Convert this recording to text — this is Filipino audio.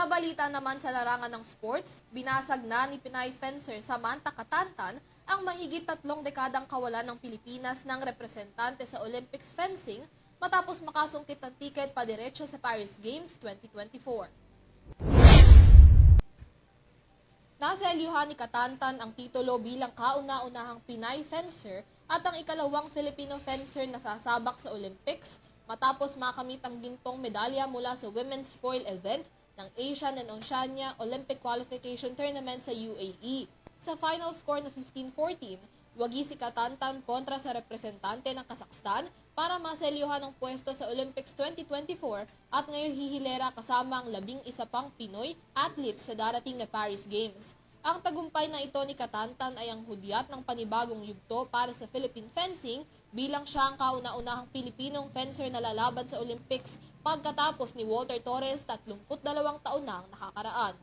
Sa balita naman sa larangan ng sports, binasag na ni Pinay fencer Samantha Katantan ang mahigit tatlong dekadang kawalan ng Pilipinas ng representante sa Olympics fencing matapos makasungkit ng tiket padiretso sa Paris Games 2024. Nasa elyuhan ni Katantan ang titulo bilang kauna-unahang Pinay fencer at ang ikalawang Filipino fencer na sasabak sa Olympics matapos makamit ang gintong medalya mula sa women's foil event ng Asian and Oceania Olympic Qualification Tournament sa UAE. Sa final score na 15-14, wagi si Katantan kontra sa representante ng Kazakhstan para maselyuhan ang pwesto sa Olympics 2024 at ngayon hihilera kasama ang labing isa pang Pinoy athletes sa darating na Paris Games. Ang tagumpay na ito ni Katantan ay ang hudyat ng panibagong yugto para sa Philippine fencing bilang siya ang kauna-unahang Pilipinong fencer na lalaban sa Olympics pagkatapos ni Walter Torres 32 taon na ang nakakaraan.